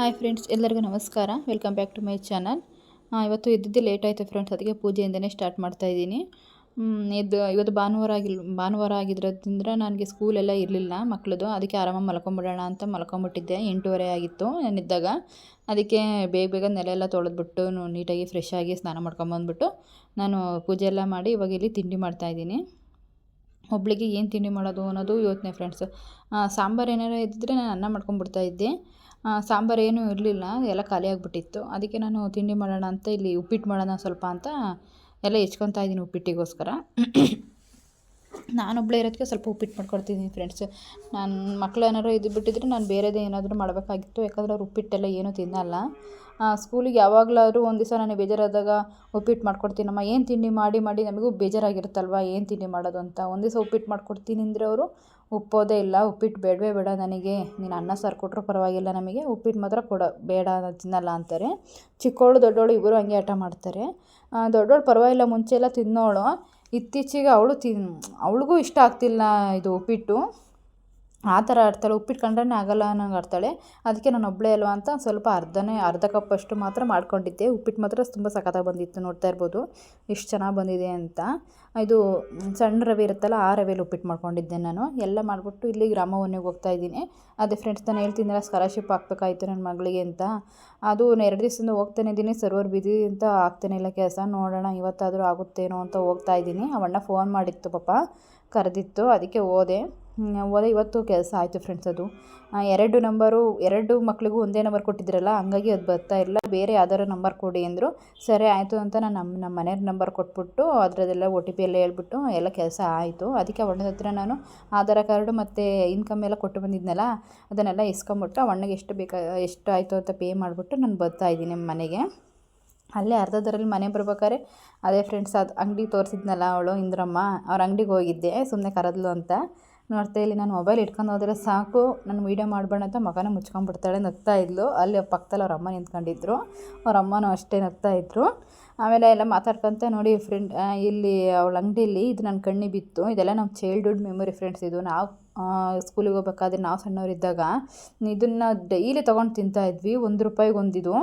Hi friends, ಎಲ್ಲರಿಗೂ ನಮಸ್ಕಾರ. Welcome back to my channel ಇವತ್ತು ಇದ್ದಿದ್ದು ಲೇಟ್ ಆಯಿತು ಫ್ರೆಂಡ್ಸ್ ಅದಕ್ಕೆ ಪೂಜೆಯಿಂದನೇ ಸ್ಟಾರ್ಟ್ ಮಾಡ್ತಾ ಇದ್ದೀನಿ. ಇದು ಇವತ್ತು ಭಾನುವಾರ ಆಗಿಲ್ಲ ಭಾನುವಾರ ಆಗಿದ್ರಿಂದ ನನಗೆ ಸ್ಕೂಲೆಲ್ಲ ಇರಲಿಲ್ಲ ಮಕ್ಕಳದು ಅದಕ್ಕೆ ಆರಾಮಾಗಿ ಮಲ್ಕೊಂಬಿಡೋಣ ಅಂತ ಮಲ್ಕೊಂಬಿಟ್ಟಿದ್ದೆ. ಎಂಟೂವರೆ ಆಗಿತ್ತು ನಾನಿದ್ದಾಗ ಅದಕ್ಕೆ ಬೇಗ ಬೇಗ ನೆಲೆ ಎಲ್ಲ ತೊಳೆದ್ಬಿಟ್ಟು ನೀಟಾಗಿ ಫ್ರೆಶ್ ಆಗಿ ಸ್ನಾನ ಮಾಡ್ಕೊಂಬಂದ್ಬಿಟ್ಟು ನಾನು ಪೂಜೆ ಎಲ್ಲ ಮಾಡಿ ಇವಾಗ ಇಲ್ಲಿ ತಿಂಡಿ ಮಾಡ್ತಾಯಿದ್ದೀನಿ ಒಬ್ಬಳಿಗೆ ಏನು ತಿಂಡಿ ಮಾಡೋದು ಅನ್ನೋದು ಯೋಚನೆ ಫ್ರೆಂಡ್ಸ್ ಸಾಂಬಾರು ಏನಾರು ಇದ್ದಿದ್ರೆ ನಾನು ಅನ್ನ ಮಾಡ್ಕೊಂಡ್ಬಿಡ್ತಾ ಇದ್ದೆ. ಸಾಂಬಾರು ಏನೂ ಇರಲಿಲ್ಲ, ಎಲ್ಲ ಖಾಲಿಯಾಗಿಬಿಟ್ಟಿತ್ತು ಅದಕ್ಕೆ ನಾನು ತಿಂಡಿ ಮಾಡೋಣ ಅಂತ ಇಲ್ಲಿ ಉಪ್ಪಿಟ್ಟು ಮಾಡೋಣ ಸ್ವಲ್ಪ ಅಂತ ಎಲ್ಲ ಹೆಚ್ಕೊತಾ ಇದ್ದೀನಿ ಉಪ್ಪಿಟ್ಟಿಗೋಸ್ಕರ. ನಾನೊಬ್ಬಳೇ ಇರೋದಕ್ಕೆ ಸ್ವಲ್ಪ ಉಪ್ಪಿಟ್ಟು ಮಾಡ್ಕೊಡ್ತಿದ್ದೀನಿ ಫ್ರೆಂಡ್ಸ್ ನನ್ನ ಮಕ್ಕಳು ಏನಾದ್ರು ಇದು ಬಿಟ್ಟಿದ್ರೆ ನಾನು ಬೇರೆದೇ ಏನಾದರೂ ಮಾಡಬೇಕಾಗಿತ್ತು. ಯಾಕಂದರೆ ಅವ್ರು ಉಪ್ಪಿಟ್ಟೆಲ್ಲ ಏನೂ ತಿನ್ನಲ್ಲ. ಸ್ಕೂಲಿಗೆ ಯಾವಾಗಲಾದ್ರೂ ಒಂದು ದಿವಸ ನನಗೆ ಬೇಜಾರಾದಾಗ ಉಪ್ಪಿಟ್ಟು ಮಾಡ್ಕೊಡ್ತೀನಮ್ಮ, ಏನು ತಿಂಡಿ ಮಾಡಿ ಮಾಡಿ ನಮಗೂ ಬೇಜಾರಾಗಿರುತ್ತಲ್ವ, ಏನು ತಿಂಡಿ ಮಾಡೋದು ಅಂತ. ಒಂದು ದಿವಸ ಉಪ್ಪಿಟ್ಟು ಮಾಡ್ಕೊಡ್ತೀನಿ ಅಂದರೆ ಅವರು ಉಪ್ಪೋದೇ ಇಲ್ಲ, ಉಪ್ಪಿಟ್ಟು ಬೇಡವೇ ಬೇಡ ನನಗೆ. ನೀನು ಅನ್ನ ಸಾರು ಕೊಟ್ಟರು ಪರವಾಗಿಲ್ಲ ನಮಗೆ, ಉಪ್ಪಿಟ್ಟು ಮಾತ್ರ ಕೊಡ, ಬೇಡ ತಿನ್ನಲ್ಲ ಅಂತಾರೆ. ಚಿಕ್ಕವಳು ದೊಡ್ಡವಳು ಇಬ್ಬರು ಹಂಗೆ ಆಟ ಮಾಡ್ತಾರೆ. ದೊಡ್ಡವಳು ಪರವಾಗಿಲ್ಲ, ಮುಂಚೆ ಎಲ್ಲ ತಿನ್ನೋಳು. ಇತ್ತೀಚೆಗೆ ಅವಳು ತಿನ್ ಅವಳಿಗೂ ಇಷ್ಟ ಆಗ್ತಿಲ್ಲ ಇದು ಉಪ್ಪಿಟ್ಟು. ಆ ಥರ ಆಡ್ತಾಳೆ, ಉಪ್ಪಿಟ್ಟು ಕಂಡ್ರೇ ಆಗಲ್ಲ ಅನ್ನೋಂಗೆ ಆಡ್ತಾಳೆ. ಅದಕ್ಕೆ ನಾನು ಒಬ್ಬಳೇ ಅಲ್ವಾ ಅಂತ ಸ್ವಲ್ಪ ಅರ್ಧನೇ, ಅರ್ಧ ಕಪ್ ಅಷ್ಟು ಮಾತ್ರ ಮಾಡ್ಕೊಂಡಿದ್ದೆ. ಉಪ್ಪಿಟ್ಟು ಮಾತ್ರ ತುಂಬ ಸಖತ್ತಾಗಿ ಬಂದಿತ್ತು, ನೋಡ್ತಾ ಇರ್ಬೋದು. ಎಷ್ಟು ಚೆನ್ನಾಗಿ ಬಂದಿದೆ ಅಂತ. ಇದು ಸಣ್ಣ ರವೆ ಇರುತ್ತಲ್ಲ, ಆ ರವೆಲಿ ಉಪ್ಪಿಟ್ಟು ಮಾಡ್ಕೊಂಡಿದ್ದೆ ನಾನು. ಎಲ್ಲ ಮಾಡಿಬಿಟ್ಟು ಇಲ್ಲಿ ಗ್ರಾಮವನ್ನಿಗೆ ಹೋಗ್ತಾ ಇದ್ದೀನಿ. ಅದೇ ಫ್ರೆಂಡ್ಸ್ ನಾನು ಹೇಳ್ತಿದ್ದೀನಲ್ಲ ಸ್ಕಾಲರ್ಶಿಪ್ ಹಾಕ್ಬೇಕಾಯ್ತು ನನ್ನ ಮಗಳಿಗೆ ಅಂತ. ಅದು ಎರಡು ದಿವಸದಿಂದ ಹೋಗ್ತಾನೆ ಇದ್ದೀನಿ ಸರ್ವರ್ ಬಿದ್ದಿ ಅಂತ ಆಗ್ತಾನೆ ಇಲ್ಲ ಕೆಲಸ. ನೋಡೋಣ, ಇವತ್ತಾದರೂ ಆಗುತ್ತೇನೋ ಅಂತ ಹೋಗ್ತಾ ಇದ್ದೀನಿ. ಅವಣ್ಣ ಫೋನ್ ಮಾಡಿತ್ತು ಪಾಪ, ಕರೆದಿತ್ತು. ಅದಕ್ಕೆ ಹೋದೆ. ಹೋದೆ ಇವತ್ತು ಕೆಲಸ ಆಯಿತು ಫ್ರೆಂಡ್ಸ್ ಅದು. ಎರಡು ನಂಬರು ಎರಡು ಮಕ್ಳಿಗೂ ಒಂದೇ ನಂಬರ್ ಕೊಟ್ಟಿದ್ರಲ್ಲ ಹಂಗಾಗಿ ಅದು ಬರ್ತಾ ಇಲ್ಲ ಬೇರೆ ಯಾವ್ದಾರು ನಂಬರ್ ಕೊಡಿ ಅಂದರು, ಸರಿ ಆಯಿತು ಅಂತ ನಾನು ನಮ್ಮ ನಮ್ಮ ಮನೆಯವ್ರ ನಂಬರ್ ಕೊಟ್ಬಿಟ್ಟು ಅದರದೆಲ್ಲ ಒ ಟಿ ಪಿ ಎಲ್ಲ ಹೇಳ್ಬಿಟ್ಟು ಎಲ್ಲ ಕೆಲಸ ಆಯಿತು. ಅದಕ್ಕೆ ಅವಳ ಹತ್ರ ನಾನು ಆಧಾರ ಕಾರ್ಡು ಮತ್ತು ಇನ್ಕಮ್ ಎಲ್ಲ ಕೊಟ್ಟು ಬಂದಿದ್ನಲ್ಲ, ಅದನ್ನೆಲ್ಲ ಇಸ್ಕೊಂಬಿಟ್ಟು ಅಣ್ಣಗೆ ಎಷ್ಟು ಬೇಕಾ, ಎಷ್ಟು ಆಯಿತು ಅಂತ ಪೇ ಮಾಡಿಬಿಟ್ಟು ನಾನು ಬರ್ತಾ ಇದ್ದೀನಿ ಮನೆಗೆ. ಅಲ್ಲೇ ಅರ್ಧದರಲ್ಲಿ ಮನೆ ಬರ್ಬೇಕಾದ್ರೆ, ಅದೇ ಫ್ರೆಂಡ್ಸ್ ಅದು ಅಂಗಡಿ ತೋರಿಸಿದ್ನಲ್ಲ ಅವಳು ಇಂದ್ರಮ್ಮ, ಅವ್ರ ಅಂಗಡಿಗೆ ಹೋಗಿದ್ದೆ ಸುಮ್ಮನೆ ಕರೆದ್ಲು ಅಂತ. ನೋಡ್ತಾ ಇಲ್ಲಿ ನಾನು ಮೊಬೈಲ್ ಇಟ್ಕೊಂಡು ಹೋದರೆ ಸಾಕು. ನಾನು ವೀಡಿಯೋ ಮಾಡಬೇಡ ಅಂತ ಮಗನ ಮುಚ್ಕೊಂಡ್ಬಿಡ್ತಾಳೆ, ನಗ್ತಾ ಇದ್ಲು. ಅಲ್ಲಿ ಪಕ್ಕದಲ್ಲಿ ಅವ್ರ ಅಮ್ಮ ನಿಂತ್ಕೊಂಡಿದ್ರು. ಅವ್ರ ಅಮ್ಮನೂ ಅಷ್ಟೇ ನಗ್ತಾ ಇದ್ರು. ಆಮೇಲೆ ಎಲ್ಲ ಮಾತಾಡ್ಕೊತ ನೋಡಿ ಫ್ರೆಂಡ್ ಇಲ್ಲಿ ಅವಳ ಅಂಗಡಿಯಲ್ಲಿ ಇದು ನನ್ನ ಕಣ್ಣಿ ಬಿತ್ತು. ಇದೆಲ್ಲ ನಮ್ಮ ಚೈಲ್ಡ್ಹುಡ್ ಮೆಮೊರಿ ಫ್ರೆಂಡ್ಸ್ ಇದು. ನಾವು ಸ್ಕೂಲಿಗೆ ಹೋಗ್ಬೇಕಾದ್ರೆ ನಾವು ಸಣ್ಣವರಿದ್ದಾಗ ಇದನ್ನು ಡೈಲಿ ತೊಗೊಂಡು ತಿಂತಾಯಿದ್ವಿ ಒಂದು ರೂಪಾಯಿಗೆ ಒಂದಿದು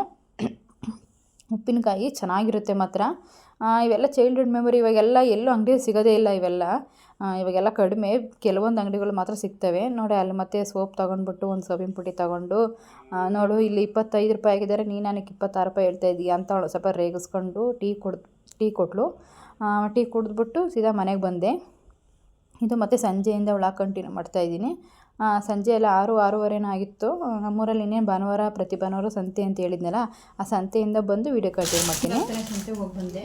ಉಪ್ಪಿನಕಾಯಿ ಚೆನ್ನಾಗಿರುತ್ತೆ ಮಾತ್ರ. ಇವೆಲ್ಲ ಚೈಲ್ಡ್ಹುಡ್ ಮೆಮೊರಿ ಇವಾಗೆಲ್ಲ ಎಲ್ಲೂ ಅಂಗಡಿ ಸಿಗೋದೇ ಇಲ್ಲ ಇವೆಲ್ಲ. ಇವಾಗೆಲ್ಲ ಕಡಿಮೆ, ಕೆಲವೊಂದು ಅಂಗಡಿಗಳು ಮಾತ್ರ ಸಿಗ್ತವೆ. ನೋಡಿ ಅಲ್ಲಿ ಮತ್ತೆ ಸೋಪ್ ತೊಗೊಂಡ್ಬಿಟ್ಟು, ಒಂದು ಸೋಪಿನ ಪುಡಿ ತೊಗೊಂಡು ನೋಡು ಇಲ್ಲಿ ಇಪ್ಪತ್ತೈದು ರೂಪಾಯಿ ಆಗಿದ್ದಾರೆ, ನೀನು ನನಗೆ ಇಪ್ಪತ್ತಾರು ರೂಪಾಯಿ ಹೇಳ್ತಾ ಇದೀಯ ಅಂತ ಅವಳು ಸ್ವಲ್ಪ ರೇಗಿಸ್ಕೊಂಡು ಟೀ ಕೊಡ್, ಟೀ ಕೊಟ್ಟಳು ಟೀ ಕುಡಿದ್ಬಿಟ್ಟು ಸೀದಾ ಮನೆಗೆ ಬಂದೆ. ಇದು ಮತ್ತೆ ಸಂಜೆಯಿಂದ ಅವಳ ಕಂಟಿನ್ಯೂ ಮಾಡ್ತಾಯಿದ್ದೀನಿ ಸಂಜೆ ಎಲ್ಲ ಆರು, ಆರೂವರೆನೂ ಆಗಿತ್ತು. ನಮ್ಮೂರಲ್ಲಿ ಇನ್ನೇನು ಭಾನುವಾರ ಪ್ರತಿ ಭಾನುವಾರ ಸಂತೆ ಅಂತ ಹೇಳಿದ್ನಲ್ಲ, ಆ ಸಂತೆಯಿಂದ ಬಂದು ವಿಡಿಯೋ ಕಂಟಿನ್ಯೂ ಮಾಡ್ತೀನಿ. ಸಂತೆಗೆ ಹೋಗಿ ಬಂದೆ.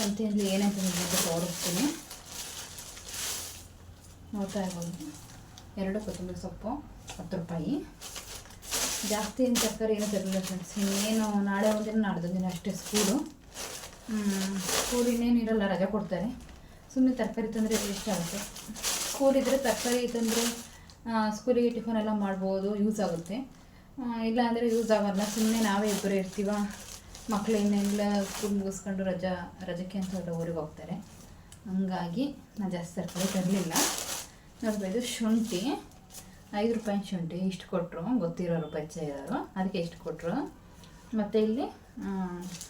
ಸಂತೆಯಲ್ಲಿ ಏನಂತ ತೋರಿಸ್ತೀನಿ. ನೋಡ್ತಾ ಇರ್ಬೋದು. ಎರಡು ಕೊತ್ತಂಬರಿ ಸೊಪ್ಪು, ಹತ್ತು ರೂಪಾಯಿ. ಜಾಸ್ತಿ ಏನು ತರಕಾರಿ ಏನೂ ತರಲಿಲ್ಲ ಫ್ರೆಂಡ್ಸ್ ಇನ್ನೇನು ನಾಳೆ ಒಂದಿನ, ನಾಡ್ದು ದಿನ ಅಷ್ಟೇ ಸ್ಕೂಲು ಸ್ಕೂಲ್ ಇನ್ನೇನು ಇರಲ್ಲ, ರಜೆ ಕೊಡ್ತಾರೆ. ಸುಮ್ಮನೆ ತರಕಾರಿ ತಂದರೆ ವೇಸ್ಟ್ ಆಗುತ್ತೆ? ಸ್ಕೂಲ್ ಇದ್ದರೆ ತರಕಾರಿ ತಂದರೆ ಸ್ಕೂಲಿಗೆ ಟಿಫನ್ ಎಲ್ಲ ಮಾಡ್ಬೋದು ಯೂಸ್ ಆಗುತ್ತೆ. ಇಲ್ಲ ಅಂದರೆ ಯೂಸ್ ಆಗೋಲ್ಲ. ಸುಮ್ಮನೆ ನಾವೇ ಇಬ್ಬರು ಇರ್ತೀವ. ಮಕ್ಕಳು ಇನ್ನೆಲ್ಲ ಸ್ಕೂಲ್ ಮುಗಿಸ್ಕೊಂಡು ರಜಾ, ರಜಕ್ಕೆ ಅಂತ ಎಲ್ಲ ಊರಿಗೆ ಹೋಗ್ತಾರೆ. ಹಂಗಾಗಿ ನಾನು ಜಾಸ್ತಿ ತರಕಾರಿ ತರಲಿಲ್ಲ. ನೋಡ್ಬೋದು ಶುಂಠಿ. ಐದು ರೂಪಾಯಿ ಶುಂಠಿ, ಇಷ್ಟು ಕೊಟ್ಟರು ಗೊತ್ತಿರೋರು ಪರಿಚಯ ಇರೋರು ಅದಕ್ಕೆ ಇಷ್ಟು ಕೊಟ್ಟರು ಮತ್ತು ಇಲ್ಲಿ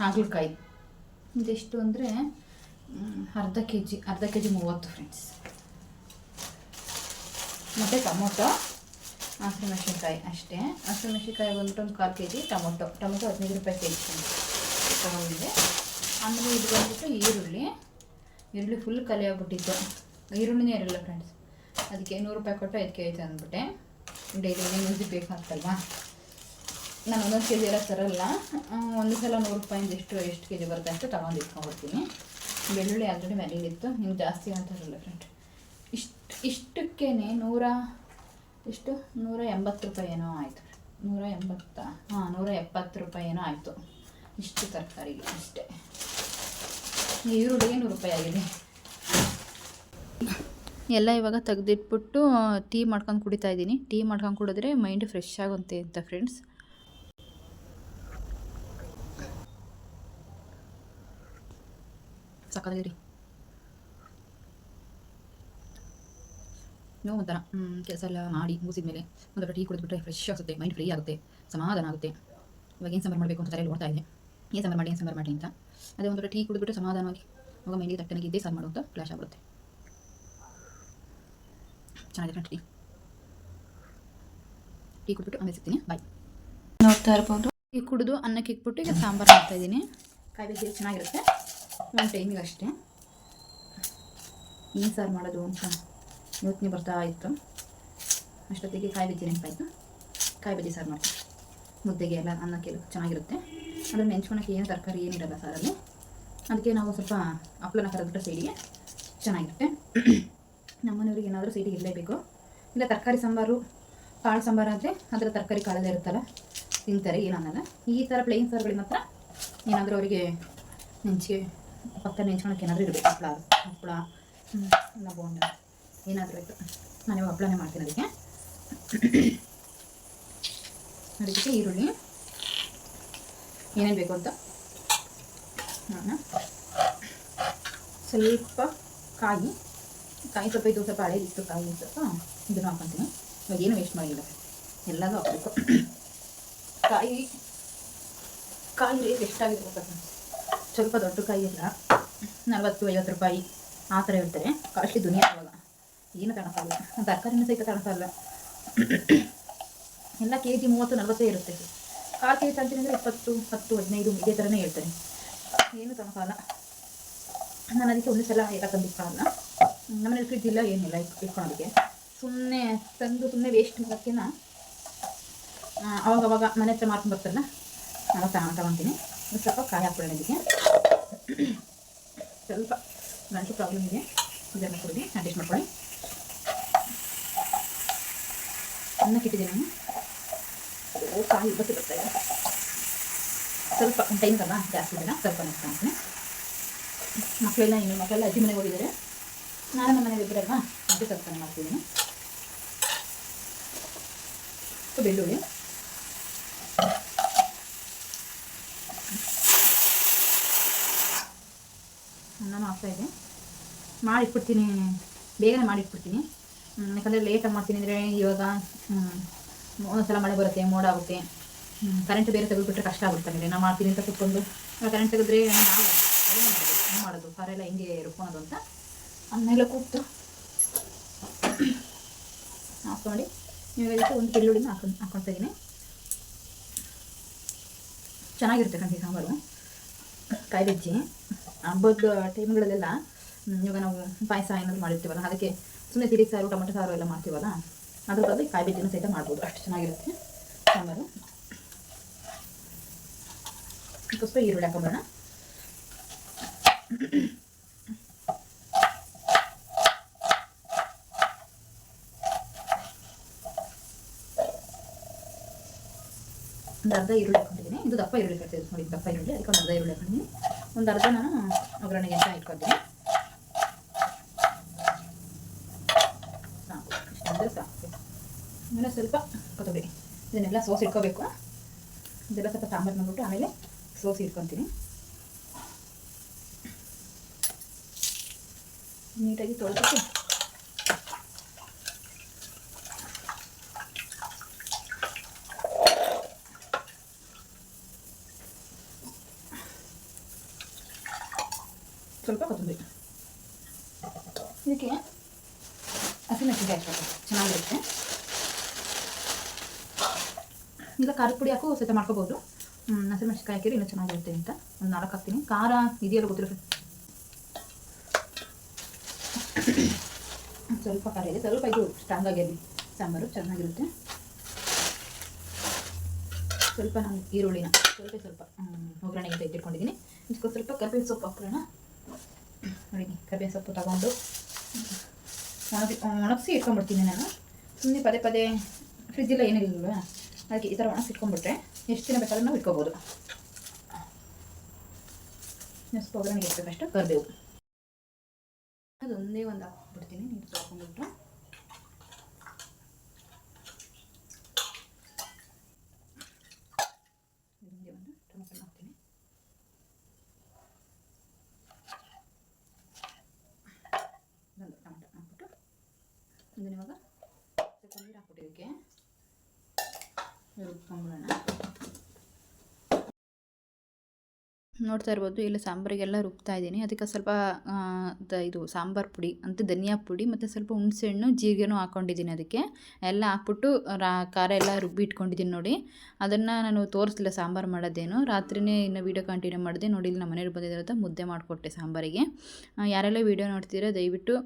ಹಾಗಲಕಾಯಿ. ಇದೆಷ್ಟು ಅಂದರೆ ಅರ್ಧ ಕೆ ಜಿ ಅರ್ಧ ಕೆ ಜಿ ಮೂವತ್ತು ಫ್ರೆಂಡ್ಸ್ ಮತ್ತು ಟೊಮೊಟೊ ಹಸಿಮೆಣ್ಸಿನ್ಕಾಯಿ ಅಷ್ಟೇ. ಹಸಿಮೆಣ್ಸಿನ್ಕಾಯಿ ಬಂದ್ಬಿಟ್ಟು ಒಂದು ಕಾಲು ಕೆ ಜಿ ಟೊಮೊಟೊ. ಟೊಮೊಟೊ ಹದಿನೈದು ರೂಪಾಯಿ ಕೆ ಜಿ ತೊಗೊಂಡಿದ್ದೆ. ಆಮೇಲೆ ಇದು ಬಂದ್ಬಿಟ್ಟು ಈರುಳ್ಳಿ. ಈರುಳ್ಳಿ ಫುಲ್ ಖಾಲಿ ಆಗ್ಬಿಟ್ಟಿತ್ತು. ಈರುಳ್ಳಿನೇ ಇರಲ್ಲ ಫ್ರೆಂಡ್ಸ್ ಅದಕ್ಕೆ ನೂರು ರೂಪಾಯಿ ಕೊಟ್ಟು ಐದು ಕೆ ಜಿ ತಂದ್ಬಿಟ್ಟೆ ಡೈಲಿ ಯೂಸಿಗೆ ಬೇಕಾಗ್ತಲ್ವಾ? ನಾನು ಒಂದೊಂದು ಕೆ ಜಿ ಎಲ್ಲ ತರಲ್ಲ. ಒಂದು ಸಲ ನೂರು ರೂಪಾಯಿಂದ ಎಷ್ಟು ಎಷ್ಟು ಕೆ ಜಿ ಬರುತ್ತೆ ಅಂತ ತಗೊಂಡು ಇಟ್ಕೊಂಡ್ಬಿಡ್ತೀನಿ. ಬೆಳ್ಳುಳ್ಳಿ ಆಲ್ರೆಡಿ ಮನೆಯಲ್ಲಿತ್ತು ನೀವು ಜಾಸ್ತಿ ಅಂತಾರಲ್ಲ ಫ್ರೆಂಡ್ ಇಷ್ಟು ಇಷ್ಟಕ್ಕೇ ನೂರ ಇಷ್ಟು ನೂರ ಎಂಬತ್ತು ರೂಪಾಯಿ ಏನೋ ಆಯಿತು. ನೂರ ಎಂಬತ್ತ? ಹಾಂ, ನೂರ ಎಪ್ಪತ್ತು ರೂಪಾಯಿ ಏನೋ ಆಯಿತು. ಇಷ್ಟು ತರಕಾರಿಗೆ ಅಷ್ಟೇ. ಈರುಳ್ಳಿಗೆ ನೂರು ರೂಪಾಯಿ ಆಗಿದೆ. ಎಲ್ಲ ಇವಾಗ ತೆಗೆದಿಟ್ಬಿಟ್ಟು ಟೀ ಮಾಡ್ಕೊಂಡು ಕುಡಿತಾ ಇದ್ದೀನಿ. ಟೀ ಮಾಡ್ಕೊಂಡು ಕುಡಿದ್ರೆ ಮೈಂಡ್ ಫ್ರೆಶ್ ಆಗುತ್ತೆ ಅಂತ ಫ್ರೆಂಡ್ಸ್. ಸಾಕಾಗಿರಿ ನೀವು ಒಂಥರ ಕೆಲಸ ಎಲ್ಲ ಮಾಡಿ ಮುಗಿಸಿದ ಮೇಲೆ ಒಂದು ಟೀ ಕುಡಿದ್ಬಿಟ್ರೆ ಫ್ರೆಶ್ ಆಗುತ್ತೆ ಮೈಂಡ್ ಫ್ರೀ ಆಗುತ್ತೆ ಸಮಾಧಾನ ಆಗುತ್ತೆ. ಇವಾಗ ಏನು ಸಂಬರ್ ಮಾಡಬೇಕು ಅಂತ ತಲೆಯಲ್ಲಿ ಓಡ್ತಾ ಇದೆ. ಏನು ಸಂಬರ್ ಮಾಡಿ ಏನು ಸಾಂಬಾರು ಮಾಡಿ ಅಂತ. ಅದೇ ಒಂದು ಟೀ ಕುಡಿದ್ಬಿಟ್ಟು ಸಮಾಧಾನವಾಗಿ ಇವಾಗ ಮೈಂಡಿಗೆ ತಟ್ಟನಿಗೆ ಇದ್ದೇ ಸಾರು ಮಾಡುವಂಥ ಫ್ಲಾಶ್ ಆಗುತ್ತೆ. ಚೆನ್ನಾಗಿದೆ ಟೀ. ಟೀ ಕುಡಿದ್ಬಿಟ್ಟು ಆಮೇಲೆ ಸಿಗ್ತೀನಿ. ಬಾಯ್ ನೋಡ್ತಾ ಇರ್ಬೋದು. ಟೀ ಕುಡಿದು ಅನ್ನಕ್ಕೆ ಇಕ್ಬಿಟ್ಟು ಈಗ ಸಾಂಬಾರು ಮಾಡ್ತಾಯಿದ್ದೀನಿ ಕಾಯಿ ಬಜ್ಜಿ ಚೆನ್ನಾಗಿರುತ್ತೆ. ಒಂದು ಟೈಮಿಗೆ ಅಷ್ಟೇ. ಏನು ಸಾರು ಮಾಡೋದು ಅಂತ. ಯೋಚನೆ ಬರ್ತಾ ಇತ್ತು. ಅಷ್ಟೊತ್ತಿಗೆ ಕಾಯಿ ಬಜ್ಜಿ ನೆನಪಾಯಿತು. ಕಾಯಿ ಬಜ್ಜಿ ಸಾರು ಮಾಡ್ತೀನಿ ಮುದ್ದೆಗೆ ಎಲ್ಲ ಅನ್ನಕ್ಕೆ ಚೆನ್ನಾಗಿರುತ್ತೆ. ಅದನ್ನು ನೆಂಚ್ಕೊಳಕ್ಕೆ ಏನು ತರಕಾರಿ ಏನಿರಲ್ಲ ಸಾರಲ್ಲಿ. ಅದಕ್ಕೆ ನಾವು ಸ್ವಲ್ಪ ಹಪ್ಳನ ಕರೆದ್ಬಿಟ್ರೆ ಸೈಡಿಗೆ ಚೆನ್ನಾಗಿರುತ್ತೆ. ನಮ್ಮನೆಯವ್ರಿಗೆ ಏನಾದರೂ ಸೈಡಿಗೆ ಇರಲೇಬೇಕು. ಇಲ್ಲ ತರಕಾರಿ ಸಾಂಬಾರು, ಕಾಳು ಸಾಂಬಾರು ಆದರೆ ಅದರ ತರಕಾರಿ ಕಾಳೆಲ್ಲ ಇರುತ್ತಲ್ಲ, ತಿಂತಾರೆ, ಏನು ಅನ್ನಲ್ಲ. ಈ ಥರ ಪ್ಲೇನ್ ಸಾರುಗಳಿಗೆ ಮಾತ್ರ ಏನಾದರೂ ಅವರಿಗೆ ನೆಂಚಿಗೆ ಪಕ್ಕ ನೆಂಚ್ಕೊಳಕ್ಕೆ ಏನಾದರೂ ಇರಬೇಕು ಹಪ್ಪಳ ಹಪ್ಪಳ ಬೋಂಡ ಏನಾದರೂ ಆಯಿತು. ನಾನು ಹಪ್ಪಳನೇ ಮಾಡ್ತೀನಿ ಅದಕ್ಕೆ. ಅದಕ್ಕೆ ಈರುಳ್ಳಿ. ಏನೇನು ಬೇಕು ಅಂತ. ನಾನು ಸ್ವಲ್ಪ ಕಾಯಿ. ಕಾಯಿ ಸ್ವಲ್ಪ ಇದು ಸ್ವಲ್ಪ ಹಳೆ ಇತ್ತು, ಕಾಯಿ ಸ್ವಲ್ಪ. ಇದನ್ನು ಹಾಕೊತೀನಿ. ಇವಾಗ ಏನು ವೇಸ್ಟ್ ಮಾಡಿಲ್ಲ. ಎಲ್ಲದೂ ಹಾಕಬೇಕು. ಕಾಯಿ. ಕಾಯಿ ರೇಟ್ ಎಷ್ಟಾಗಿದೆ ಗೊತ್ತಾ? ಸ್ವಲ್ಪ ದೊಡ್ಡ ಕಾಯಿ ಇಲ್ಲ ನಲ್ವತ್ತು, ಐವತ್ತು ರೂಪಾಯಿ ಆ ಥರ ಇರ್ತಾರೆ ಕಾಸ್ಟ್ಲಿ ದುನಿಯಾ ಅವಾಗ ಏನು ತಗೊಳಕ್ಕಾಗಲ್ಲ ತರಕಾರಿನೂ ಸಹಿತ ತಗೊಳಕ್ಕಾಗಲ್ಲ ಎಲ್ಲ ಕೆ ಜಿ ಮೂವತ್ತು, ನಲ್ವತ್ತೇ ಇರುತ್ತೆ. ಕಾಲು ಕೆ ಜಿ ತಂತೀನಿ ಅಂದರೆ ಇಪ್ಪತ್ತು, ಹತ್ತು, ಹದಿನೈದು ಇದೇ ಥರನೇ ಹೇಳ್ತಾರೆ ಏನು ತಗೊಳಕ್ಕಾಗಲ್ಲ ನಾನು ಅದಕ್ಕೆ ಒಂದೇ ಸಲ ಎಲ್ಲ ತಂದಿಕ್ಕಾಗಲ್ಲ ನಮ್ಮನೇಲಿ ಫ್ರಿಜ್ ಇಲ್ಲ, ಏನಿಲ್ಲ ಇಟ್ ಇಟ್ಕೊಳೋದಕ್ಕೆ ಸುಮ್ಮನೆ ತಂದು ಸುಮ್ಮನೆ ವೇಸ್ಟ್ ಮಾಡೋಕ್ಕಿಂತ ಅವಾಗ ಅವಾಗ ಮನೆ ಹತ್ರ ಮಾರ್ಕೊಂಡು ಬರ್ತಾರಲ್ಲ ಅವಾಗ ತಗೊಂಡು ತಗೊತೀನಿ. ಸ್ವಲ್ಪ ಕಾಯಿ ಹಾಕ್ಬಿಡೋಣ ಇದಕ್ಕೆ. ಸ್ವಲ್ಪ ಗಂಟು ಪ್ರಾಬ್ಲಮ್ ಇದೆ. ಇದನ್ನು ಕುಡಿದು ಅಡ್ಜಸ್ಟ್ ಮಾಡ್ಕೊಳ್ಳಿ. ಅನ್ನಕ್ಕೆ ಇಟ್ಟಿದ್ದೀನಿ ನಾನು. ಓ ಕಾಯಿ ಇವತ್ತು ಬರ್ತಾ ಇದೆ ಸ್ವಲ್ಪ ಟೈಮ್ ಅಲ್ಲ ಜಾಸ್ತಿ ದಿನ ಸ್ವಲ್ಪ ನೆಕ್ಸ್ತೀನಿ ಮಕ್ಕಳೆಲ್ಲ ಇನ್ನು, ಮಕ್ಕಳೆಲ್ಲ ಅಜ್ಜಿ ಮನೆಗೆ ಹೋಗಿದ್ದಾರೆ. ನಾನು ನಮ್ಮ ಮನೇಲಿ ಇಬ್ಬರಲ್ವಾ ಅದಕ್ಕೆ ಸ್ವಲ್ಪ ಮಾಡ್ತಿದ್ದೀನಿ ಬೆಳ್ಳುಳ್ಳಿ. ನಾನು ಇದೆ ಮಾಡಿಟ್ಬಿಡ್ತೀನಿ ಬೇಗನೆ ಮಾಡಿಟ್ಬಿಡ್ತೀನಿ ಯಾಕಂದರೆ ಲೇಟಾಗಿ ಮಾಡ್ತೀನಿ ಅಂದರೆ ಇವಾಗ ಒಂದೊಂದ್ಸಲ ಮಳೆ ಬರುತ್ತೆ, ಮೋಡ ಆಗುತ್ತೆ. ಕರೆಂಟ್ ಬೇರೆ ತೆಗೆದುಬಿಟ್ರೆ ಕಷ್ಟ ಆಗುತ್ತೆ ನನಗೆ ನಾವು ಮಾಡ್ತೀನಿ ಅಂತ ಕೂತ್ಕೊಂಡು. ಕರೆಂಟ್ ತೆಗೆದ್ರೆ ಮಾಡೋದು? ಏನು ಎಲ್ಲ ಹಿಂಗೆ ರುಬ್ಕೊಳೋದು ಅಂತ. ಅದನ್ನೆಲ್ಲ ಕೂತು. ಹಾಕೊಂಡು ನೀವು ಒಂದು ಬೆಳ್ಳುಳ್ಳಿನ ಹಾಕೊಂಡು ಹಾಕೊಳ್ತಾ ಇದ್ದೀನಿ. ಚೆನ್ನಾಗಿರುತ್ತೆ ಕಣ್ಣಿ ಸಾಂಬಾರು. ಕಾಯಿ ಬಜ್ಜಿ. ಹಬ್ಬದ ಟೈಮ್ಗಳಲ್ಲೆಲ್ಲ ಇವಾಗ ನಾವು ಪಾಯಸ ಏನಾದ್ರು ಮಾಡಿರ್ತೀವಲ್ಲ, ಅದಕ್ಕೆ ಸುಮ್ಮನೆ ತಿಳಿ ಸಾರು ಟೊಮೆಟೊ ಸಾರು ಎಲ್ಲ ಮಾಡ್ತೀವಲ್ಲ, ಅದ್ರ ಬದಲು ಕಾಯಿ ಬಜ್ಜಿನ ಸಹಿತ ಮಾಡ್ಬೋದು. ಅಷ್ಟು ಚೆನ್ನಾಗಿರುತ್ತೆ. ಸಾಂಬಾರು. ಅದಕ್ಕೋಸ್ಕರ ಈರುಳ್ಳಿ ಹಾಕೊಂಬೋಣ. ಒಂದು ಅರ್ಧ ಈರುಳ್ಳಿ ಹಾಕೊಂಡಿದ್ದೀನಿ. ಇದು ದಪ್ಪ ಈರುಳ್ಳಿ ಕಟ್ತಿದ್ದು ನೋಡಿ, ದಪ್ಪ ಈರುಳ್ಳಿ. ಅದಕ್ಕೆ ಒಂದು ಅರ್ಧ ಈರುಳ್ಳಿ ಹಾಕೊಂಡಿದ್ದೀನಿ. ಒಂದು ಅರ್ಧ ನಾನು ಒಗ್ಗರಣೆಗೆ ಅಂತ ಇಟ್ಕೊತೀನಿ ಸಾಕು ಇಷ್ಟಂದ್ರೆ ಸಾಕು ಆಮೇಲೆ ಸ್ವಲ್ಪ ಕೊತ್ತಂಬರಿ. ಇದನ್ನೆಲ್ಲ ಸೋಸ್ ಇಟ್ಕೋಬೇಕು. ಇದೆಲ್ಲ ಸ್ವಲ್ಪ ಸಾಂಬಾರು ಮಾಡಿಬಿಟ್ಟು ಆಮೇಲೆ ಸೋಸ್ ಇಟ್ಕೊತೀನಿ. ನೀಟಾಗಿ ತೊಳೆದ್ಬಿಟ್ಟು. ಸ್ವಲ್ಪ ಕೊತ್ತಂಬರಿ. ಇದಕ್ಕೆ ಹಸಿಮೆಣಸಿನ್ಕಾಯಿ ಹಾಕ್ಬೇಕು. ಚೆನ್ನಾಗಿರುತ್ತೆ. ಇಲ್ಲ ಖಾರದ ಪುಡಿ ಹಾಕು ಸಹಿತ ಮಾಡ್ಕೋಬೋದು. ಹಸಿಮೆಣಸಿನ್ಕಾಯಿ ಹಾಕಿದ್ರೆ ಇನ್ನೂ ಚೆನ್ನಾಗಿರುತ್ತೆ ಅಂತ ಒಂದು ನಾಲ್ಕು ಹಾಕ್ತೀನಿ. ಖಾರ ಇದೆಯಲ್ಲ ಗೊತ್ತಿರೋ ಸ್ವಲ್ಪ ಖಾರ ಇದೆ. ಸ್ವಲ್ಪ ಇದು ಸ್ಟ್ರಾಂಗ್ ಆಗಿರಲಿ ಸಾಂಬಾರು ಚೆನ್ನಾಗಿರುತ್ತೆ. ಸ್ವಲ್ಪ ನಾನು ಈರುಳ್ಳಿನ ಸ್ವಲ್ಪ ಸ್ವಲ್ಪ ಒಗ್ಗರಣೆ ಅಂತ ಇಟ್ಟಿಟ್ಕೊಂಡಿದ್ದೀನಿ. ಇದಕ್ಕೆ ಸ್ವಲ್ಪ ಕರ್ಬೇವಿನ ಸೊಪ್ಪು ಹಾಕೋಣ ನೋಡಿ, ಕರ್ಬೇವಿನ ಸೊಪ್ಪು ತಗೊಂಡು. ಒಣಗಿ, ಒಣಗಿಸಿ ಇಟ್ಕೊಂಡ್ಬಿಡ್ತೀನಿ ನಾನು. ಸುಮ್ಮನೆ ಪದೇ ಪದೇ ಫ್ರಿಜ್ಜಿಲ್ಲ ಏನಿಲ್ಲಲ್ವ ಅದಕ್ಕೆ ಈ ಥರ ಒಣಗಿಸಿ ಇಟ್ಕೊಂಡ್ಬಿಟ್ರೆ ಎಷ್ಟು ದಿನ ಬೇಕಾದ್ರೂ ನಾವು ಇಟ್ಕೋಬೋದು. ನೆಕ್ಸ್ಟ್ ಒಗ್ಗರಣೆಗೆ ಇಟ್ಬೇಕಷ್ಟು ಕರ್ಬೇವು ಅದೊಂದೇ ಒಂದು ಹಾಕ್ಬಿಡ್ತೀನಿ ನೀರು ತೊಳ್ಕೊಂಡ್ಬಿಟ್ಟು ಇದೊಂದೇ ಹಾಕ್ಬಿಟ್ಟು ಇವಾಗ ರುಬ್ಕೊಂಬಿಡೋಣ ನೋಡ್ತಾ ಇರ್ಬೋದು, ಇಲ್ಲಿ ಸಾಂಬಾರಿಗೆಲ್ಲ ರುಬ್ತಾ ಇದ್ದೀನಿ. ಅದಕ್ಕೆ ಸ್ವಲ್ಪ ಇದು ಸಾಂಬಾರು ಪುಡಿ ಅಂತ ಧನಿಯಾ ಪುಡಿ ಮತ್ತು ಸ್ವಲ್ಪ ಹುಣಸೆಹಣ್ಣು, ಜೀರಿಗೆನೂ ಹಾಕ್ಕೊಂಡಿದ್ದೀನಿ ಅದಕ್ಕೆ. ಎಲ್ಲ ಹಾಕ್ಬಿಟ್ಟು, ರಾ, ಖಾರ ಎಲ್ಲ ರುಬ್ಬಿ ಇಟ್ಕೊಂಡಿದ್ದೀನಿ ನೋಡಿ. ಅದನ್ನು ನಾನು ತೋರಿಸ್ಲಿಲ್ಲ ಸಾಂಬಾರು ಮಾಡೋದೇನು. ರಾತ್ರಿನೇ ಇನ್ನು ವೀಡಿಯೋ ಕಂಟಿನ್ಯೂ ಮಾಡಿದೆ. ನೋಡಿ, ಇಲ್ಲಿ ನಮ್ಮ ಮನೆಯವ್ರು ಬಂದಿದ್ದಾರೆ ಮುದ್ದೆ ಮಾಡಿಕೊಟ್ಟೆ ಸಾಂಬಾರಿಗೆ. ಯಾರೆಲ್ಲ ವೀಡಿಯೋ ನೋಡ್ತೀರಾ ದಯವಿಟ್ಟು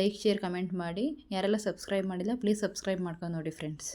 ಲೈಕ್ ಶೇರ್ ಕಮೆಂಟ್ ಮಾಡಿ. ಯಾರೆಲ್ಲ ಸಬ್ಸ್ಕ್ರೈಬ್ ಮಾಡಿಲ್ಲ ಪ್ಲೀಸ್ ಸಬ್ಸ್ಕ್ರೈಬ್ ಮಾಡ್ಕೊಂಡು ನೋಡಿ ಫ್ರೆಂಡ್ಸ್